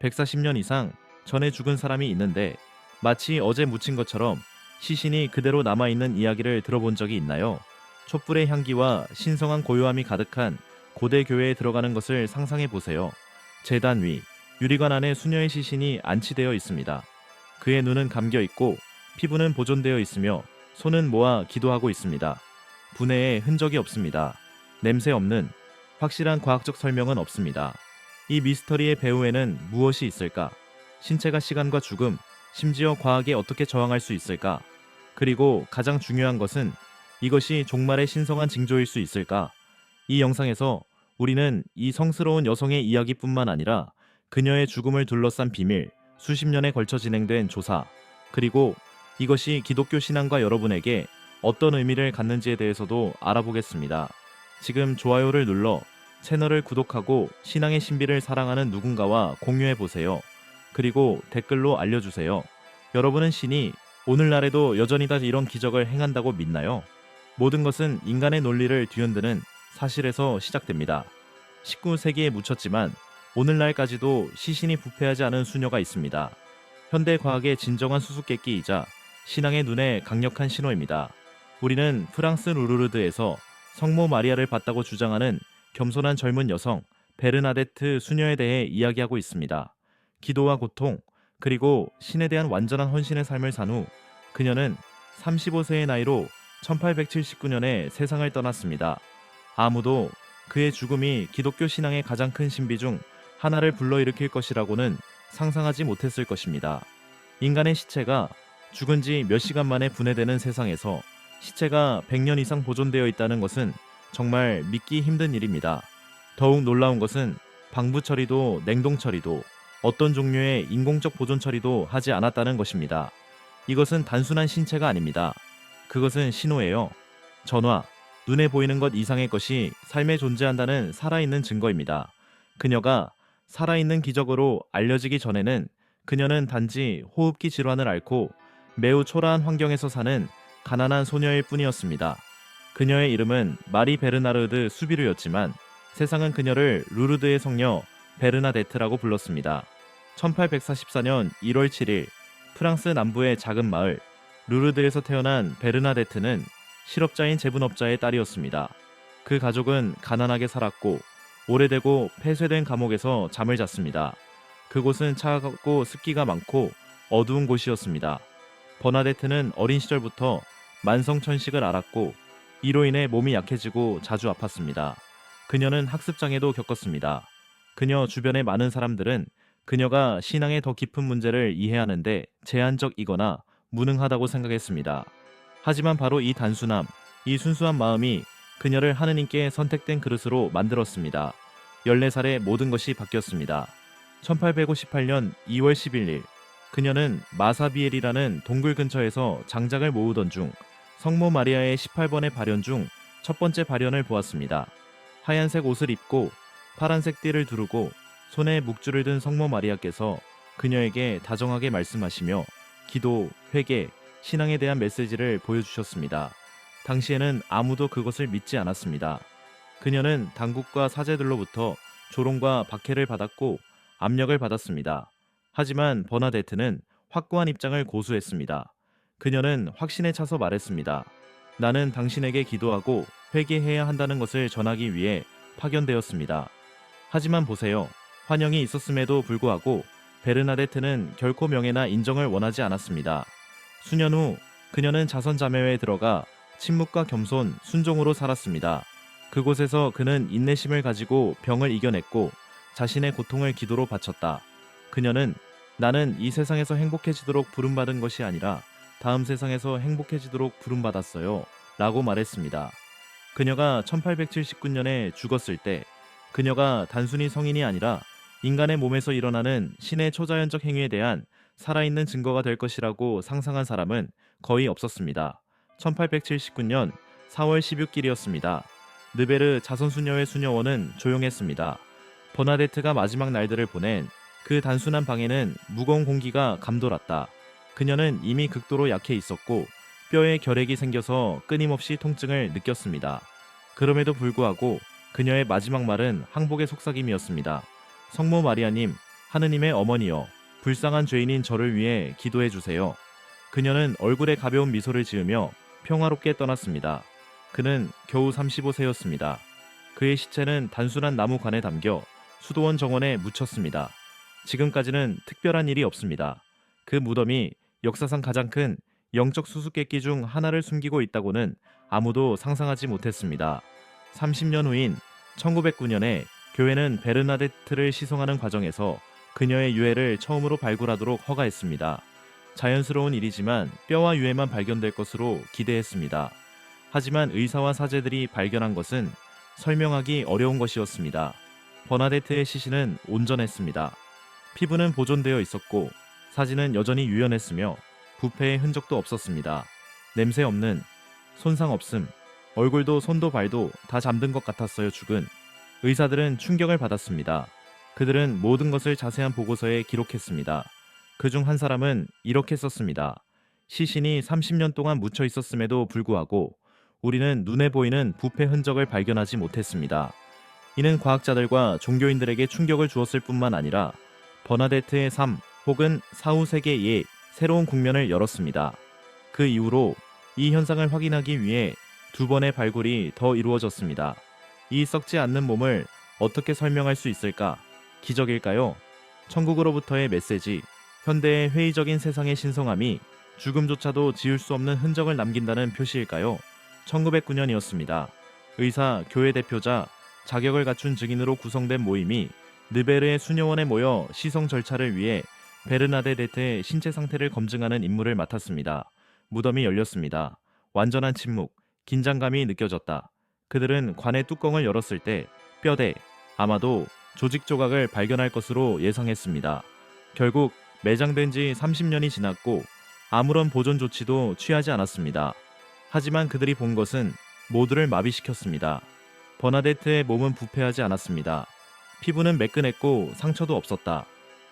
140년 이상 전에 죽은 사람이 있는데 마치 어제 묻힌 것처럼 시신이 그대로 남아있는 이야기를 들어본 적이 있나요? 촛불의 향기와 신성한 고요함이 가득한 고대 교회에 들어가는 것을 상상해 보세요. 재단 위 유리관 안에 수녀의 시신이 안치되어 있습니다. 그의 눈은 감겨 있고 피부는 보존되어 있으며 손은 모아 기도하고 있습니다. 분해에 흔적이 없습니다. 냄새 없는 확실한 과학적 설명은 없습니다. 이 미스터리의 배후에는 무엇이 있을까? 신체가 시간과 죽음, 심지어 과학에 어떻게 저항할 수 있을까? 그리고 가장 중요한 것은 이것이 종말의 신성한 징조일 수 있을까? 이 영상에서 우리는 이 성스러운 여성의 이야기뿐만 아니라 그녀의 죽음을 둘러싼 비밀, 수십 년에 걸쳐 진행된 조사, 그리고 이것이 기독교 신앙과 여러분에게 어떤 의미를 갖는지에 대해서도 알아보겠습니다. 지금 좋아요를 눌러 채널을 구독하고 신앙의 신비를 사랑하는 누군가와 공유해 보세요. 그리고 댓글로 알려주세요. 여러분은 신이 오늘날에도 여전히 다 이런 기적을 행한다고 믿나요? 모든 것은 인간의 논리를 뒤흔드는 사실에서 시작됩니다. 19세기에 묻혔지만 오늘날까지도 시신이 부패하지 않은 수녀가 있습니다. 현대 과학의 진정한 수수께끼이자 신앙의 눈에 강력한 신호입니다. 우리는 프랑스 루르르드에서 성모 마리아를 봤다고 주장하는 겸손한 젊은 여성 베르나데트 수녀에 대해 이야기하고 있습니다. 기도와 고통, 그리고 신에 대한 완전한 헌신의 삶을 산 후 그녀는 35세의 나이로 1879년에 세상을 떠났습니다. 아무도 그의 죽음이 기독교 신앙의 가장 큰 신비 중 하나를 불러일으킬 것이라고는 상상하지 못했을 것입니다. 인간의 시체가 죽은 지 몇 시간 만에 분해되는 세상에서 시체가 100년 이상 보존되어 있다는 것은 정말 믿기 힘든 일입니다. 더욱 놀라운 것은 방부 처리도 냉동 처리도 어떤 종류의 인공적 보존 처리도 하지 않았다는 것입니다. 이것은 단순한 신체가 아닙니다. 그것은 신호예요. 전화, 눈에 보이는 것 이상의 것이 삶에 존재한다는 살아있는 증거입니다. 그녀가 살아있는 기적으로 알려지기 전에는 그녀는 단지 호흡기 질환을 앓고 매우 초라한 환경에서 사는 가난한 소녀일 뿐이었습니다. 그녀의 이름은 마리 베르나르드 수비르였지만 세상은 그녀를 루르드의 성녀 베르나데트라고 불렀습니다. 1844년 1월 7일 프랑스 남부의 작은 마을 루르드에서 태어난 베르나데트는 실업자인 제분업자의 딸이었습니다. 그 가족은 가난하게 살았고 오래되고 폐쇄된 감옥에서 잠을 잤습니다. 그곳은 차갑고 습기가 많고 어두운 곳이었습니다. 버나데트는 어린 시절부터 만성천식을 앓았고 이로 인해 몸이 약해지고 자주 아팠습니다. 그녀는 학습장애도 겪었습니다. 그녀 주변의 많은 사람들은 그녀가 신앙의 더 깊은 문제를 이해하는데 제한적이거나 무능하다고 생각했습니다. 하지만 바로 이 단순함, 이 순수한 마음이 그녀를 하느님께 선택된 그릇으로 만들었습니다. 14살에 모든 것이 바뀌었습니다. 1858년 2월 11일, 그녀는 마사비엘이라는 동굴 근처에서 장작을 모으던 중 성모 마리아의 18번의 발현 중 첫 번째 발현을 보았습니다. 하얀색 옷을 입고 파란색 띠를 두르고 손에 묵주를 든 성모 마리아께서 그녀에게 다정하게 말씀하시며 기도, 회개, 신앙에 대한 메시지를 보여주셨습니다. 당시에는 아무도 그것을 믿지 않았습니다. 그녀는 당국과 사제들로부터 조롱과 박해를 받았고 압력을 받았습니다. 하지만 버나데트는 확고한 입장을 고수했습니다. 그녀는 확신에 차서 말했습니다. 나는 당신에게 기도하고 회개해야 한다는 것을 전하기 위해 파견되었습니다. 하지만 보세요. 환영이 있었음에도 불구하고 베르나데트는 결코 명예나 인정을 원하지 않았습니다. 수년 후 그녀는 자선 자매회에 들어가 침묵과 겸손, 순종으로 살았습니다. 그곳에서 그는 인내심을 가지고 병을 이겨냈고 자신의 고통을 기도로 바쳤다. 그녀는 나는 이 세상에서 행복해지도록 부름받은 것이 아니라 다음 세상에서 행복해지도록 부름받았어요. 라고 말했습니다. 그녀가 1879년에 죽었을 때 그녀가 단순히 성인이 아니라 인간의 몸에서 일어나는 신의 초자연적 행위에 대한 살아있는 증거가 될 것이라고 상상한 사람은 거의 없었습니다. 1879년 4월 16일이었습니다. 느베르 자선수녀회 수녀원은 조용했습니다. 버나데트가 마지막 날들을 보낸 그 단순한 방에는 무거운 공기가 감돌았다. 그녀는 이미 극도로 약해 있었고 뼈에 결핵이 생겨서 끊임없이 통증을 느꼈습니다. 그럼에도 불구하고 그녀의 마지막 말은 항복의 속삭임이었습니다. 성모 마리아님, 하느님의 어머니여, 불쌍한 죄인인 저를 위해 기도해 주세요. 그녀는 얼굴에 가벼운 미소를 지으며 평화롭게 떠났습니다. 그는 겨우 35세였습니다. 그의 시체는 단순한 나무관에 담겨 수도원 정원에 묻혔습니다. 지금까지는 특별한 일이 없습니다. 그 무덤이 역사상 가장 큰 영적 수수께끼 중 하나를 숨기고 있다고는 아무도 상상하지 못했습니다. 30년 후인 1909년에 교회는 베르나데트를 시송하는 과정에서 그녀의 유해를 처음으로 발굴하도록 허가했습니다. 자연스러운 일이지만 뼈와 유해만 발견될 것으로 기대했습니다. 하지만 의사와 사제들이 발견한 것은 설명하기 어려운 것이었습니다. 버나데트의 시신은 온전했습니다. 피부는 보존되어 있었고 사진은 여전히 유연했으며 부패의 흔적도 없었습니다. 냄새 없는 손상 없음, 얼굴도 손도 발도 다 잠든 것 같았어요, 죽은. 의사들은 충격을 받았습니다. 그들은 모든 것을 자세한 보고서에 기록했습니다. 그 중 한 사람은 이렇게 썼습니다. 시신이 30년 동안 묻혀 있었음에도 불구하고 우리는 눈에 보이는 부패 흔적을 발견하지 못했습니다. 이는 과학자들과 종교인들에게 충격을 주었을 뿐만 아니라 버나데트의 삶 혹은 사후 세계의 새로운 국면을 열었습니다. 그 이후로 이 현상을 확인하기 위해 두 번의 발굴이 더 이루어졌습니다. 이 썩지 않는 몸을 어떻게 설명할 수 있을까? 기적일까요? 천국으로부터의 메시지, 현대의 회의적인 세상의 신성함이 죽음조차도 지울 수 없는 흔적을 남긴다는 표시일까요? 1909년이었습니다. 의사, 교회 대표자, 자격을 갖춘 증인으로 구성된 모임이 느베르의 수녀원에 모여 시성 절차를 위해 베르나데데트의 신체 상태를 검증하는 임무를 맡았습니다. 무덤이 열렸습니다. 완전한 침묵, 긴장감이 느껴졌다. 그들은 관의 뚜껑을 열었을 때 뼈대, 아마도 조직 조각을 발견할 것으로 예상했습니다. 결국 매장된 지 30년이 지났고 아무런 보존 조치도 취하지 않았습니다. 하지만 그들이 본 것은 모두를 마비시켰습니다. 버나데트의 몸은 부패하지 않았습니다. 피부는 매끈했고 상처도 없었다.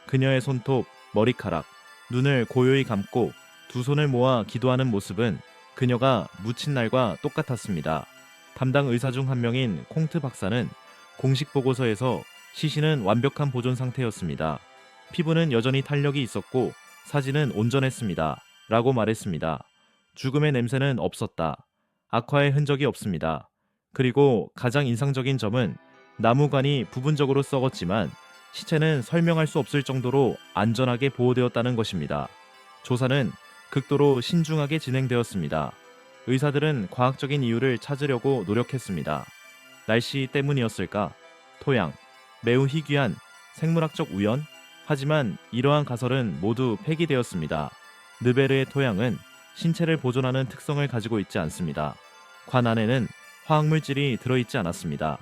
그녀의 손톱, 머리카락, 눈을 고요히 감고 두 손을 모아 기도하는 모습은 그녀가 묻힌 날과 똑같았습니다. 담당 의사 중 한 명인 콩트 박사는 공식 보고서에서 시신은 완벽한 보존 상태였습니다. 피부는 여전히 탄력이 있었고 사진은 온전했습니다. 라고 말했습니다. 죽음의 냄새는 없었다. 악화의 흔적이 없습니다. 그리고 가장 인상적인 점은 나무관이 부분적으로 썩었지만 시체는 설명할 수 없을 정도로 안전하게 보호되었다는 것입니다. 조사는 극도로 신중하게 진행되었습니다. 의사들은 과학적인 이유를 찾으려고 노력했습니다. 날씨 때문이었을까? 토양, 매우 희귀한 생물학적 우연? 하지만 이러한 가설은 모두 폐기되었습니다. 느베르의 토양은 신체를 보존하는 특성을 가지고 있지 않습니다. 관 안에는 화학물질이 들어있지 않았습니다.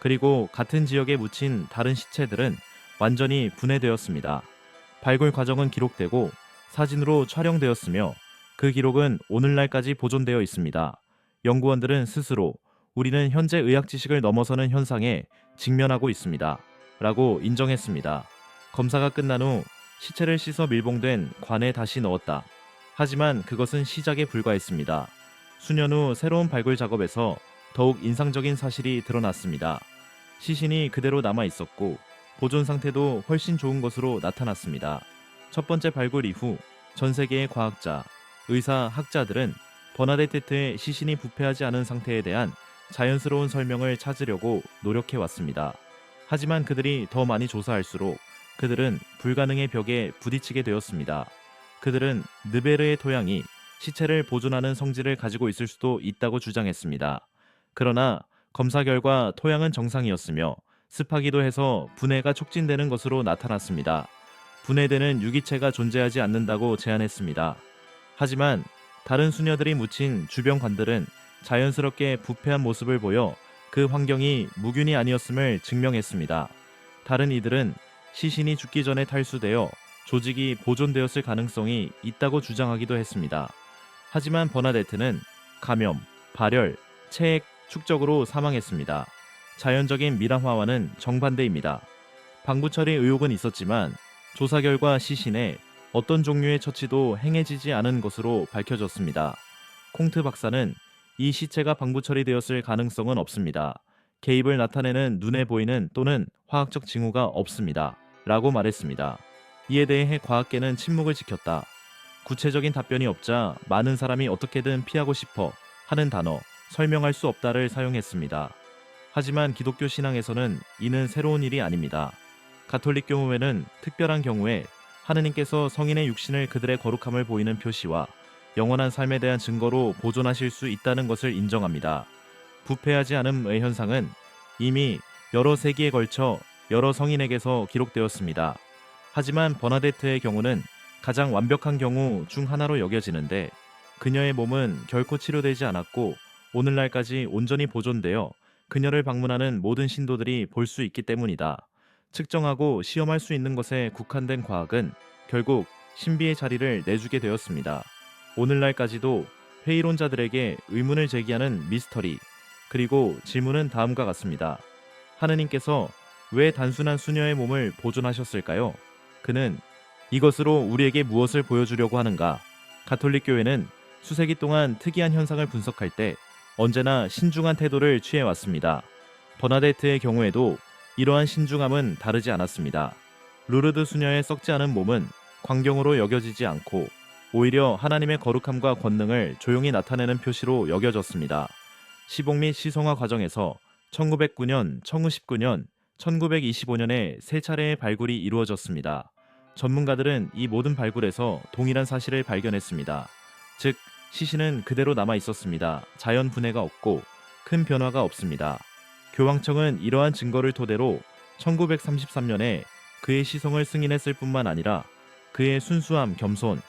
그리고 같은 지역에 묻힌 다른 시체들은 완전히 분해되었습니다. 발굴 과정은 기록되고 사진으로 촬영되었으며 그 기록은 오늘날까지 보존되어 있습니다. 연구원들은 스스로 우리는 현재 의학 지식을 넘어서는 현상에 직면하고 있습니다. 라고 인정했습니다. 검사가 끝난 후 시체를 씻어 밀봉된 관에 다시 넣었다. 하지만 그것은 시작에 불과했습니다. 수년 후 새로운 발굴 작업에서 더욱 인상적인 사실이 드러났습니다. 시신이 그대로 남아 있었고 보존 상태도 훨씬 좋은 것으로 나타났습니다. 첫 번째 발굴 이후 전 세계의 과학자, 의사, 학자들은 버나데테트의 시신이 부패하지 않은 상태에 대한 자연스러운 설명을 찾으려고 노력해 왔습니다. 하지만 그들이 더 많이 조사할수록 그들은 불가능의 벽에 부딪히게 되었습니다. 그들은 느베르의 토양이 시체를 보존하는 성질을 가지고 있을 수도 있다고 주장했습니다. 그러나 검사 결과 토양은 정상이었으며 습하기도 해서 분해가 촉진되는 것으로 나타났습니다. 분해되는 유기체가 존재하지 않는다고 제안했습니다. 하지만 다른 수녀들이 묻힌 주변 관들은 자연스럽게 부패한 모습을 보여 그 환경이 무균이 아니었음을 증명했습니다. 다른 이들은 시신이 죽기 전에 탈수되어 조직이 보존되었을 가능성이 있다고 주장하기도 했습니다. 하지만 버나데트는 감염, 발열, 체액, 축적으로 사망했습니다. 자연적인 미람화와는 정반대입니다. 방부 처리 의혹은 있었지만 조사 결과 시신에 어떤 종류의 처치도 행해지지 않은 것으로 밝혀졌습니다. 콩트 박사는 이 시체가 방부 처리되었을 가능성은 없습니다. 개입을 나타내는 눈에 보이는 또는 화학적 징후가 없습니다. 라고 말했습니다. 이에 대해 과학계는 침묵을 지켰다. 구체적인 답변이 없자 많은 사람이 어떻게든 피하고 싶어 하는 단어, 설명할 수 없다를 사용했습니다. 하지만 기독교 신앙에서는 이는 새로운 일이 아닙니다. 가톨릭 경우에는 특별한 경우에 하느님께서 성인의 육신을 그들의 거룩함을 보이는 표시와 영원한 삶에 대한 증거로 보존하실 수 있다는 것을 인정합니다. 부패하지 않음의 현상은 이미 여러 세기에 걸쳐 여러 성인에게서 기록되었습니다. 하지만 버나데트의 경우는 가장 완벽한 경우 중 하나로 여겨지는데 그녀의 몸은 결코 치료되지 않았고 오늘날까지 온전히 보존되어 그녀를 방문하는 모든 신도들이 볼 수 있기 때문이다. 측정하고 시험할 수 있는 것에 국한된 과학은 결국 신비의 자리를 내주게 되었습니다. 오늘날까지도 회의론자들에게 의문을 제기하는 미스터리 그리고 질문은 다음과 같습니다. 하느님께서 왜 단순한 수녀의 몸을 보존하셨을까요? 그는 이것으로 우리에게 무엇을 보여주려고 하는가? 가톨릭 교회는 수세기 동안 특이한 현상을 분석할 때 언제나 신중한 태도를 취해 왔습니다. 버나데트의 경우에도 이러한 신중함은 다르지 않았습니다. 루르드 수녀의 썩지 않은 몸은 광경으로 여겨지지 않고 오히려 하나님의 거룩함과 권능을 조용히 나타내는 표시로 여겨졌습니다. 시복 및 시성화 과정에서 1909년, 1919년, 1925년에 세 차례의 발굴이 이루어졌습니다. 전문가들은 이 모든 발굴에서 동일한 사실을 발견했습니다. 즉, 시신은 그대로 남아 있었습니다. 자연 분해가 없고 큰 변화가 없습니다. 교황청은 이러한 증거를 토대로 1933년에 그의 시성을 승인했을 뿐만 아니라 그의 순수함, 겸손,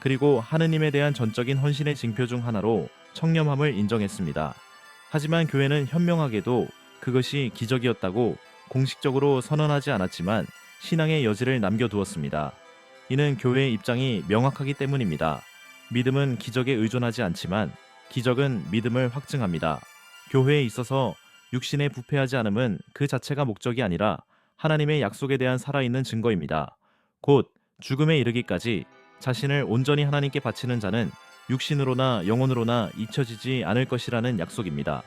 그리고 하느님에 대한 전적인 헌신의 징표 중 하나로 청렴함을 인정했습니다. 하지만 교회는 현명하게도 그것이 기적이었다고 공식적으로 선언하지 않았지만 신앙의 여지를 남겨두었습니다. 이는 교회의 입장이 명확하기 때문입니다. 믿음은 기적에 의존하지 않지만 기적은 믿음을 확증합니다. 교회에 있어서 육신에 부패하지 않음은 그 자체가 목적이 아니라 하나님의 약속에 대한 살아있는 증거입니다. 곧 죽음에 이르기까지 자신을 온전히 하나님께 바치는 자는 육신으로나 영혼으로나 잊혀지지 않을 것이라는 약속입니다.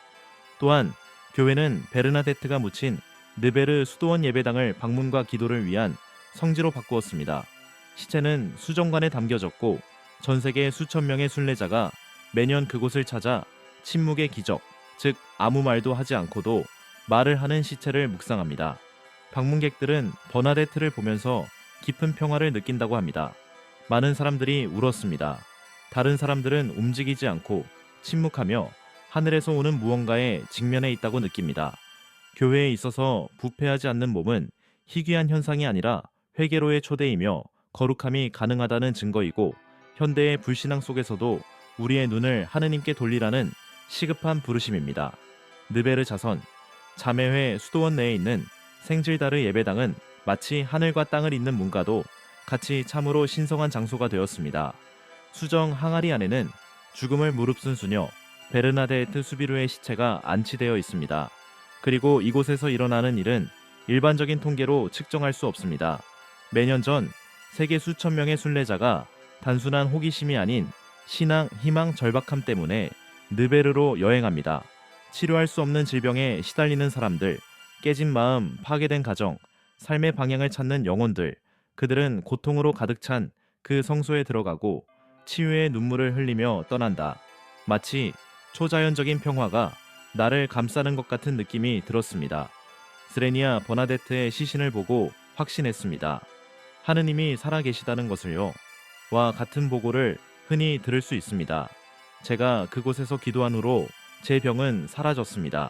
또한 교회는 베르나데트가 묻힌 느베르 수도원 예배당을 방문과 기도를 위한 성지로 바꾸었습니다. 시체는 수정관에 담겨졌고 전 세계 수천 명의 순례자가 매년 그곳을 찾아 침묵의 기적, 즉 아무 말도 하지 않고도 말을 하는 시체를 묵상합니다. 방문객들은 버나데트를 보면서 깊은 평화를 느낀다고 합니다. 많은 사람들이 울었습니다. 다른 사람들은 움직이지 않고 침묵하며 하늘에서 오는 무언가에 직면해 있다고 느낍니다. 교회에 있어서 부패하지 않는 몸은 희귀한 현상이 아니라 회개로의 초대이며 거룩함이 가능하다는 증거이고 현대의 불신앙 속에서도 우리의 눈을 하느님께 돌리라는 시급한 부르심입니다. 느베르 자선 자매회 수도원 내에 있는 생질다르 예배당은 마치 하늘과 땅을 잇는 문과도 같이 참으로 신성한 장소가 되었습니다. 수정 항아리 안에는 죽음을 무릅쓴 수녀 베르나데트 수비루의 시체가 안치되어 있습니다. 그리고 이곳에서 일어나는 일은 일반적인 통계로 측정할 수 없습니다. 매년 전 세계 수천 명의 순례자가 단순한 호기심이 아닌 신앙, 희망, 절박함 때문에 느베르로 여행합니다. 치료할 수 없는 질병에 시달리는 사람들, 깨진 마음, 파괴된 가정, 삶의 방향을 찾는 영혼들, 그들은 고통으로 가득 찬 그 성소에 들어가고 치유의 눈물을 흘리며 떠난다. 마치 초자연적인 평화가 나를 감싸는 것 같은 느낌이 들었습니다. 스레니아 버나데트의 시신을 보고 확신했습니다. 하느님이 살아계시다는 것을요. 와 같은 보고를 흔히 들을 수 있습니다. 제가 그곳에서 기도한 후로 제 병은 사라졌습니다.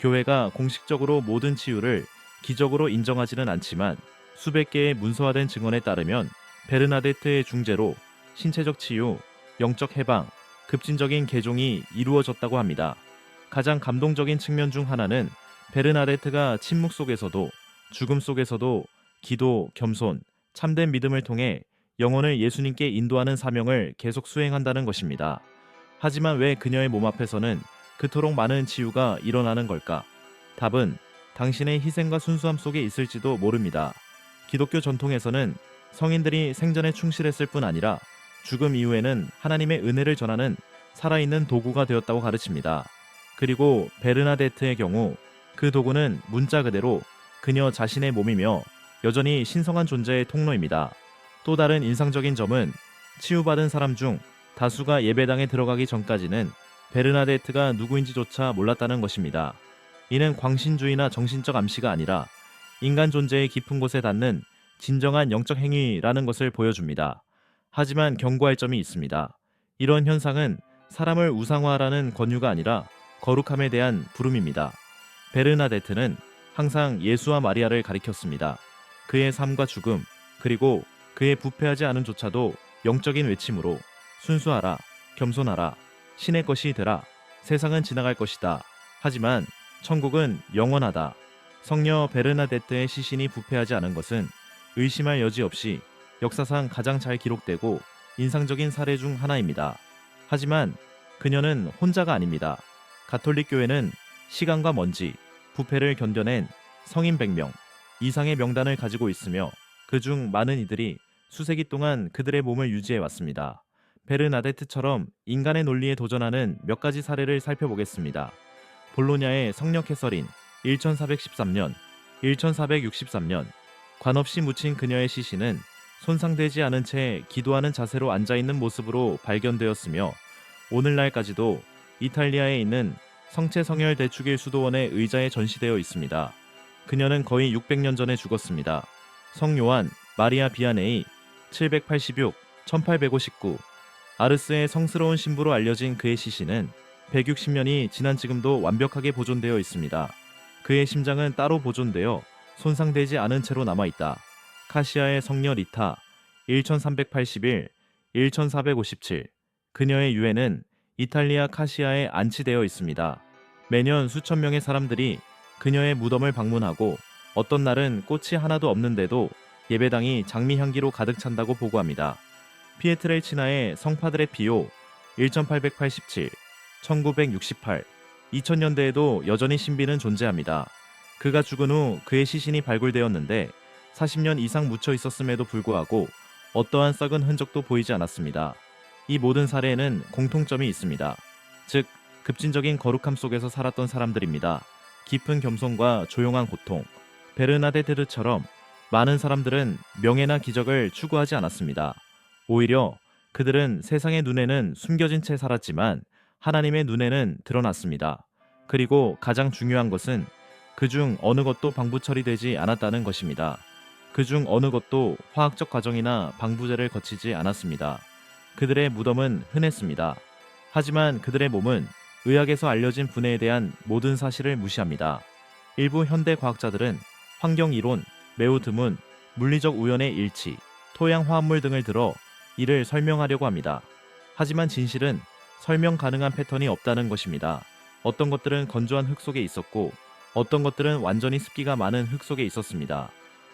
교회가 공식적으로 모든 치유를 기적으로 인정하지는 않지만 수백 개의 문서화된 증언에 따르면 베르나데트의 중재로 신체적 치유, 영적 해방, 급진적인 개종이 이루어졌다고 합니다. 가장 감동적인 측면 중 하나는 베르나데트가 침묵 속에서도 죽음 속에서도 기도, 겸손, 참된 믿음을 통해 영혼을 예수님께 인도하는 사명을 계속 수행한다는 것입니다. 하지만 왜 그녀의 몸 앞에서는 그토록 많은 치유가 일어나는 걸까? 답은 당신의 희생과 순수함 속에 있을지도 모릅니다. 기독교 전통에서는 성인들이 생전에 충실했을 뿐 아니라 죽음 이후에는 하나님의 은혜를 전하는 살아있는 도구가 되었다고 가르칩니다. 그리고 베르나데트의 경우 그 도구는 문자 그대로 그녀 자신의 몸이며 여전히 신성한 존재의 통로입니다. 또 다른 인상적인 점은 치유받은 사람 중 다수가 예배당에 들어가기 전까지는 베르나데트가 누구인지조차 몰랐다는 것입니다. 이는 광신주의나 정신적 암시가 아니라 인간 존재의 깊은 곳에 닿는 진정한 영적 행위라는 것을 보여줍니다. 하지만 경고할 점이 있습니다. 이런 현상은 사람을 우상화하라는 권유가 아니라 거룩함에 대한 부름입니다. 베르나데트는 항상 예수와 마리아를 가리켰습니다. 그의 삶과 죽음, 그리고 그의 부패하지 않은 조차도 영적인 외침으로 순수하라, 겸손하라, 신의 것이 되라, 세상은 지나갈 것이다. 하지만 천국은 영원하다. 성녀 베르나데트의 시신이 부패하지 않은 것은 의심할 여지 없이 역사상 가장 잘 기록되고 인상적인 사례 중 하나입니다. 하지만 그녀는 혼자가 아닙니다. 가톨릭 교회는 시간과 먼지, 부패를 견뎌낸 성인 100명 이상의 명단을 가지고 있으며 그중 많은 이들이 수세기 동안 그들의 몸을 유지해 왔습니다. 베르나데트처럼 인간의 논리에 도전하는 몇 가지 사례를 살펴보겠습니다. 볼로냐의 성령 캐서린 1413년, 1463년 관없이 묻힌 그녀의 시신은 손상되지 않은 채 기도하는 자세로 앉아 있는 모습으로 발견되었으며 오늘날까지도 이탈리아에 있는 성체 성혈 대축일 수도원의 의자에 전시되어 있습니다. 그녀는 거의 600년 전에 죽었습니다. 성요한 마리아 비아네이 786, 1859 아르스의 성스러운 신부로 알려진 그의 시신은 160년이 지난 지금도 완벽하게 보존되어 있습니다. 그의 심장은 따로 보존되어 손상되지 않은 채로 남아 있다. 카시아의 성녀 리타 1381, 1457 그녀의 유해는 이탈리아 카시아에 안치되어 있습니다. 매년 수천 명의 사람들이 그녀의 무덤을 방문하고 어떤 날은 꽃이 하나도 없는데도 예배당이 장미 향기로 가득 찬다고 보고합니다. 피에트레치나의 성파드레 피오 1887, 1968, 2000년대에도 여전히 신비는 존재합니다. 그가 죽은 후 그의 시신이 발굴되었는데 40년 이상 묻혀 있었음에도 불구하고 어떠한 썩은 흔적도 보이지 않았습니다. 이 모든 사례에는 공통점이 있습니다. 즉, 급진적인 거룩함 속에서 살았던 사람들입니다. 깊은 겸손과 조용한 고통, 베르나데테르처럼 많은 사람들은 명예나 기적을 추구하지 않았습니다. 오히려 그들은 세상의 눈에는 숨겨진 채 살았지만 하나님의 눈에는 드러났습니다. 그리고 가장 중요한 것은 그 중 어느 것도 방부 처리되지 않았다는 것입니다. 그 중 어느 것도 화학적 과정이나 방부제를 거치지 않았습니다. 그들의 무덤은 흔했습니다. 하지만 그들의 몸은 의학에서 알려진 분해에 대한 모든 사실을 무시합니다. 일부 현대 과학자들은 환경 이론, 매우 드문 물리적 우연의 일치, 토양 화합물 등을 들어 이를 설명하려고 합니다. 하지만 진실은 설명 가능한 패턴이 없다는 것입니다. 어떤 것들은 건조한 흙 속에 있었고 어떤 것들은 완전히 습기가 많은 흙 속에 있었습니다.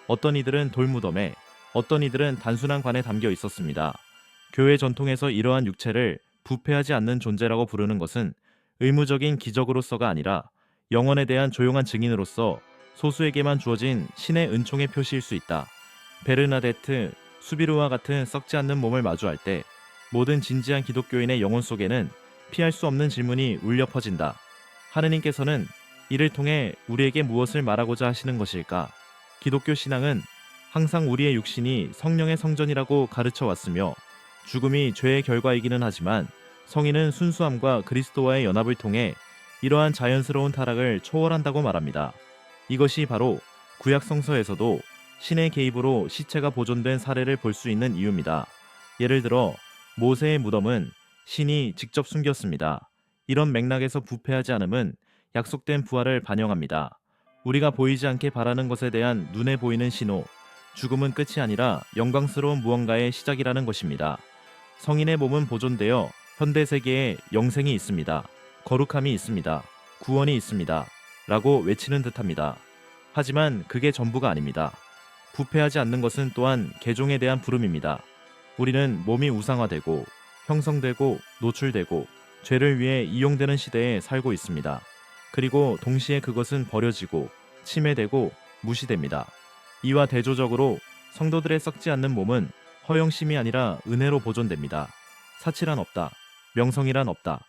어떤 이들은 돌무덤에 어떤 이들은 단순한 관에 담겨 있었습니다. 교회 전통에서 이러한 육체를 부패하지 않는 존재라고 부르는 것은 의무적인 기적으로서가 아니라 영원에 대한 조용한 증인으로서 소수에게만 주어진 신의 은총의 표시일 수 있다. 베르나데트, 수비르와 같은 썩지 않는 몸을 마주할 때 모든 진지한 기독교인의 영혼 속에는 피할 수 없는 질문이 울려 퍼진다. 하느님께서는 이를 통해 우리에게 무엇을 말하고자 하시는 것일까? 기독교 신앙은 항상 우리의 육신이 성령의 성전이라고 가르쳐 왔으며 죽음이 죄의 결과이기는 하지만 성인은 순수함과 그리스도와의 연합을 통해 이러한 자연스러운 타락을 초월한다고 말합니다. 이것이 바로 구약 성서에서도 신의 개입으로 시체가 보존된 사례를 볼 수 있는 이유입니다. 예를 들어 모세의 무덤은 신이 직접 숨겼습니다. 이런 맥락에서 부패하지 않음은 약속된 부활을 반영합니다. 우리가 보이지 않게 바라는 것에 대한 눈에 보이는 신호, 죽음은 끝이 아니라 영광스러운 무언가의 시작이라는 것입니다. 성인의 몸은 보존되어 현대 세계에 영생이 있습니다. 거룩함이 있습니다. 구원이 있습니다. 라고 외치는 듯합니다. 하지만 그게 전부가 아닙니다. 부패하지 않는 것은 또한 개종에 대한 부름입니다. 우리는 몸이 우상화되고 형성되고 노출되고 죄를 위해 이용되는 시대에 살고 있습니다. 그리고 동시에 그것은 버려지고 침해되고 무시됩니다. 이와 대조적으로 성도들의 썩지 않는 몸은 허영심이 아니라 은혜로 보존됩니다. 사치란 없다. 명성이란 없다.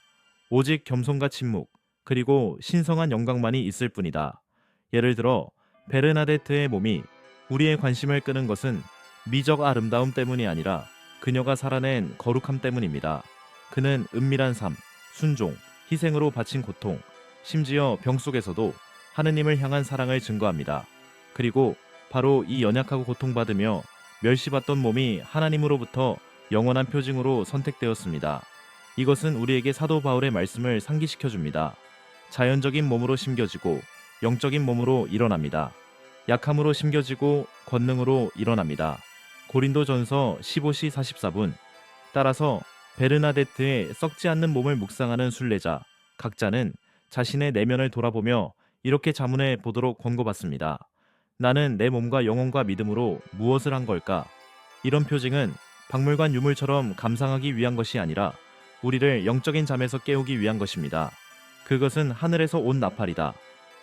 오직 겸손과 침묵, 그리고 신성한 영광만이 있을 뿐이다. 예를 들어 베르나데트의 몸이 우리의 관심을 끄는 것은 미적 아름다움 때문이 아니라 그녀가 살아낸 거룩함 때문입니다. 그는 은밀한 삶, 순종, 희생으로 바친 고통, 심지어 병 속에서도 하느님을 향한 사랑을 증거합니다. 그리고 바로 이 연약하고 고통받으며 멸시받던 몸이 하나님으로부터 영원한 표징으로 선택되었습니다. 이것은 우리에게 사도 바울의 말씀을 상기시켜 줍니다. 자연적인 몸으로 심겨지고 영적인 몸으로 일어납니다. 약함으로 심겨지고 권능으로 일어납니다. 고린도전서 15시 44분. 따라서 베르나데트의 썩지 않는 몸을 묵상하는 순례자 각자는 자신의 내면을 돌아보며 이렇게 자문해 보도록 권고받습니다. 나는 내 몸과 영혼과 믿음으로 무엇을 한 걸까? 이런 표징은 박물관 유물처럼 감상하기 위한 것이 아니라 우리를 영적인 잠에서 깨우기 위한 것입니다. 그것은 하늘에서 온 나팔이다.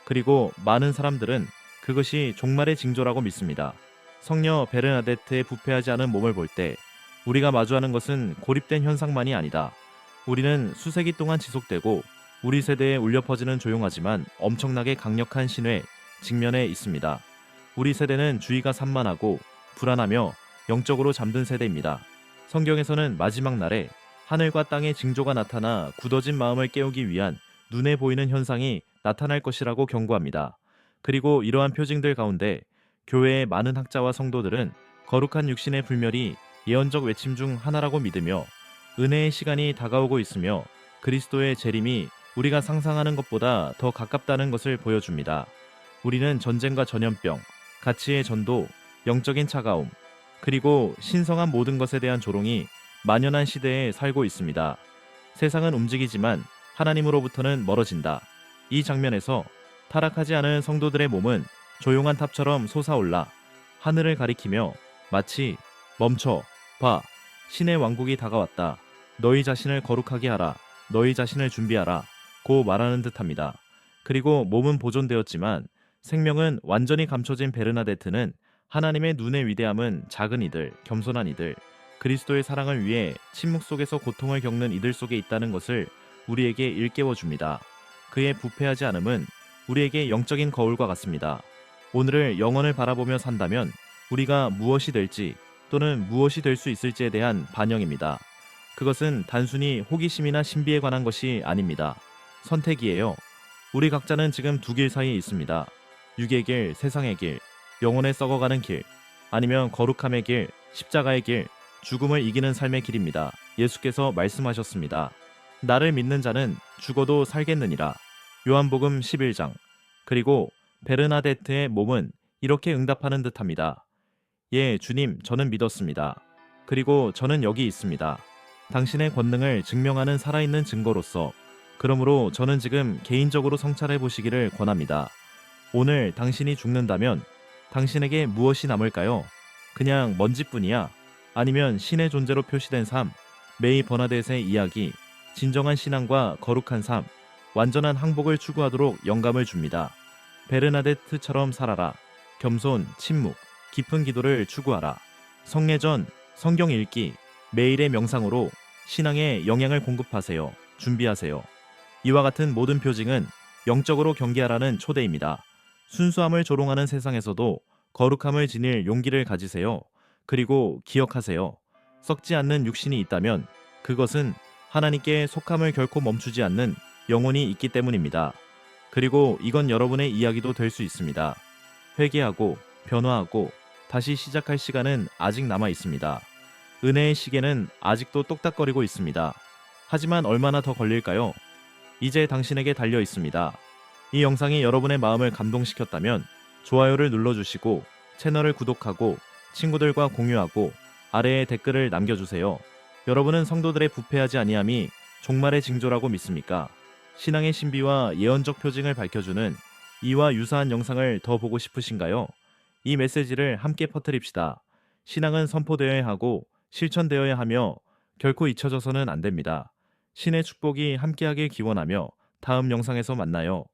그리고 많은 사람들은 그것이 종말의 징조라고 믿습니다. 성녀 베르나데트의 부패하지 않은 몸을 볼 때 우리가 마주하는 것은 고립된 현상만이 아니다. 우리는 수세기 동안 지속되고 우리 세대에 울려 퍼지는 조용하지만 엄청나게 강력한 신뢰 직면에 있습니다. 우리 세대는 주의가 산만하고 불안하며 영적으로 잠든 세대입니다. 성경에서는 마지막 날에 하늘과 땅의 징조가 나타나 굳어진 마음을 깨우기 위한 눈에 보이는 현상이 나타날 것이라고 경고합니다. 그리고 이러한 표징들 가운데 교회의 많은 학자와 성도들은 거룩한 육신의 불멸이 예언적 외침 중 하나라고 믿으며 은혜의 시간이 다가오고 있으며 그리스도의 재림이 우리가 상상하는 것보다 더 가깝다는 것을 보여줍니다. 우리는 전쟁과 전염병, 가치의 전도, 영적인 차가움, 그리고 신성한 모든 것에 대한 조롱이 만연한 시대에 살고 있습니다. 세상은 움직이지만 하나님으로부터는 멀어진다. 이 장면에서 타락하지 않은 성도들의 몸은 조용한 탑처럼 솟아올라 하늘을 가리키며 마치 멈춰 봐 신의 왕국이 다가왔다. 너희 자신을 거룩하게 하라. 너희 자신을 준비하라. 고 말하는 듯합니다. 그리고 몸은 보존되었지만 생명은 완전히 감춰진 베르나데트는 하나님의 눈의 위대함은 작은 이들, 겸손한 이들, 그리스도의 사랑을 위해 침묵 속에서 고통을 겪는 이들 속에 있다는 것을 우리에게 일깨워 줍니다. 그의 부패하지 않음은 우리에게 영적인 거울과 같습니다. 오늘을 영원을 바라보며 산다면 우리가 무엇이 될지 또는 무엇이 될 수 있을지에 대한 반영입니다. 그것은 단순히 호기심이나 신비에 관한 것이 아닙니다. 선택이에요. 우리 각자는 지금 두 길 사이에 있습니다. 육의 길, 세상의 길, 영혼에 썩어가는 길, 아니면 거룩함의 길, 십자가의 길, 죽음을 이기는 삶의 길입니다. 예수께서 말씀하셨습니다. 나를 믿는 자는 죽어도 살겠느니라. 요한복음 11장. 그리고 베르나데트의 몸은 이렇게 응답하는 듯합니다. 예, 주님, 저는 믿었습니다. 그리고 저는 여기 있습니다. 당신의 권능을 증명하는 살아있는 증거로서 그러므로 저는 지금 개인적으로 성찰해 보시기를 권합니다. 오늘 당신이 죽는다면 당신에게 무엇이 남을까요? 그냥 먼지뿐이야? 아니면 신의 존재로 표시된 삶, 메이 버나데스의 이야기, 진정한 신앙과 거룩한 삶, 완전한 항복을 추구하도록 영감을 줍니다. 베르나데트처럼 살아라. 겸손, 침묵, 깊은 기도를 추구하라. 성례전, 성경 읽기, 매일의 명상으로 신앙에 영향을 공급하세요. 준비하세요. 이와 같은 모든 표징은 영적으로 경계하라는 초대입니다. 순수함을 조롱하는 세상에서도 거룩함을 지닐 용기를 가지세요. 그리고 기억하세요. 썩지 않는 육신이 있다면 그것은 하나님께 속함을 결코 멈추지 않는 영혼이 있기 때문입니다. 그리고 이건 여러분의 이야기도 될 수 있습니다. 회개하고 변화하고 다시 시작할 시간은 아직 남아 있습니다. 은혜의 시계는 아직도 똑딱거리고 있습니다. 하지만 얼마나 더 걸릴까요? 이제 당신에게 달려 있습니다. 이 영상이 여러분의 마음을 감동시켰다면 좋아요를 눌러주시고 채널을 구독하고 친구들과 공유하고 아래에 댓글을 남겨주세요. 여러분은 성도들의 부패하지 아니함이 종말의 징조라고 믿습니까? 신앙의 신비와 예언적 표징을 밝혀주는 이와 유사한 영상을 더 보고 싶으신가요? 이 메시지를 함께 퍼뜨립시다. 신앙은 선포되어야 하고 실천되어야 하며 결코 잊혀져서는 안 됩니다. 신의 축복이 함께하길 기원하며 다음 영상에서 만나요.